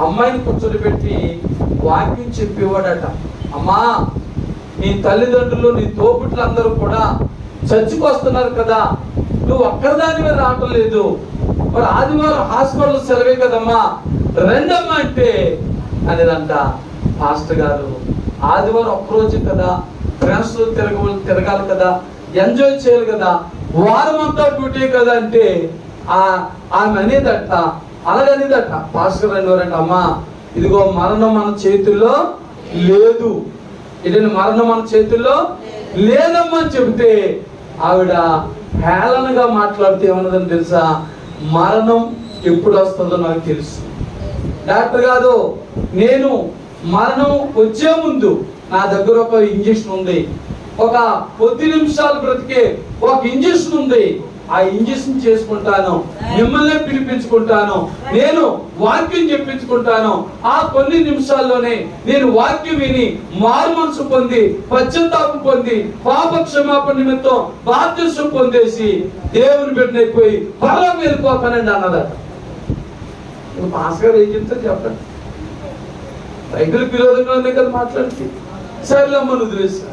అమ్మాయిని కూర్చోబెట్టి పెట్టి వాక్యం చెప్పేవాడట. అమ్మా నీ తల్లిదండ్రులు నీ తోబుట్లు అందరూ కూడా చచ్చిపోస్తున్నారు కదా. నువ్వు ఒక్కరిదాని మీద రావటం లేదు. మరి ఆదివారం హాస్పిటల్ సెలవే కదమ్మా. రెండమ్మా అంటే అనేదంట పాస్టర్ గారు. ఆదివారం ఒక్కరోజు కదా. ఫ్రెండ్స్ తిరగ తిరగాలి కదా. ఎంజాయ్ చేయాలి కదా. వారం అంతా డ్యూటీ కదా అంటే ఆ ఆమె అనేదంట. అలాగనేదట పాస్టర్ అనేవారంట అమ్మా ఇదిగో మరణం మన చేతుల్లో లేదు. ఇది మరణం మన చేతుల్లో లేదమ్మా అని చెబితే ఆవిడ హేళనగా మాట్లాడితే ఏమన్నదని తెలుసా? మరణం ఎప్పుడు వస్తుందో నాకు తెలుసు. డాక్టర్ కాదు నేను మరణం వచ్చే ముందు నా దగ్గర ఒక ఇంజక్షన్ ఉంది. ఒక కొద్ది నిమిషాలు బ్రతికే ఒక ఇంజక్షన్ ఉంది. ఆ ఇంజక్షన్ చేసుకుంటాను మిమ్మల్ని పిలిపించుకుంటాను నేను వాక్యం చెప్పించుకుంటాను. ఆ కొన్ని నిమిషాల్లోనే నేను వాక్యం విని మార్మన్సు పొంది పశ్చాత్తాపం పొంది పాప క్షమాపణ నిమిత్తం బాధ్యసం పొందేసి దేవుని బిడ్డనైపోయి పర్వం వెళ్ళిపోతానండి అన్నదట ఇప్పుడు గారు ఏం చెప్తారు చెప్పండి. బైబిల్ విరోధంగా ఉన్నాయి కదా మాట్లాడితే. సరేలమ్మను వదిలేసా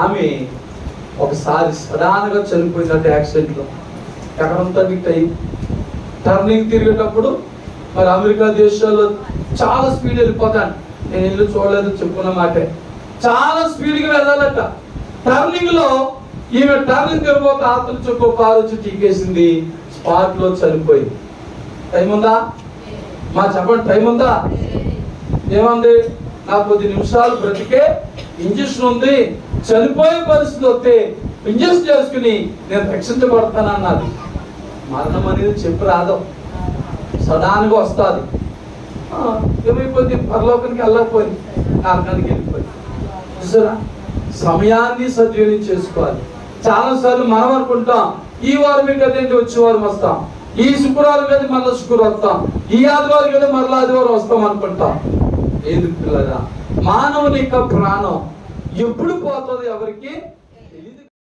ఆమె ఒకసారి సడాన్గా చనిపోయినట్టు యాక్సిడెంట్లో. ఎక్కడంతా గిట్ అయ్యి. టర్నింగ్ తిరిగేటప్పుడు మరి అమెరికా దేశాల్లో చాలా స్పీడ్ వెళ్ళిపోతాను. నేను ఇల్లు చూడలేదు చెప్పుకున్న మాటే. చాలా స్పీడ్గా వెళ్ళాలట. టర్నింగ్లో ఈమె టర్నింగ్ తిరగబోతే ఆతులు చెప్పు కారు వచ్చి టీకేసింది. స్పాట్ చనిపోయింది టైం ఉందా? మా చెప్పండి టైం ఉందా? ఏమంది? నా కొద్ది నిమిషాలు బ్రతికే ఇంజక్షన్ ఉంది చనిపోయే పరిస్థితి వస్తే ఇంజక్షన్ చేసుకుని నేను రక్షించబడతానన్నది మరణం అనేది చెప్పి రాదు. సడాన్గా వస్తుంది. ఏమైపోయింది? పరలోకానికి వెళ్ళకపోయింది. నరకానికి వెళ్ళిపోయింది. చూసారా? సమయాన్ని సద్వినియోగం చేసుకోవాలి. చాలాసార్లు మనం అనుకుంటాం ఈ వారమే కదేంటి వచ్చే వారం వస్తాం. ఈ శుక్రవారం కదా మరల శుక్రవారం వస్తాం. ఈ ఆదివారం కదా మరలా ఆదివారం వస్తాం అనుకుంటాం. ఏది పిల్లరా? మానవుని యొక్క ప్రాణం ఎప్పుడు పోతుంది ఎవరికి?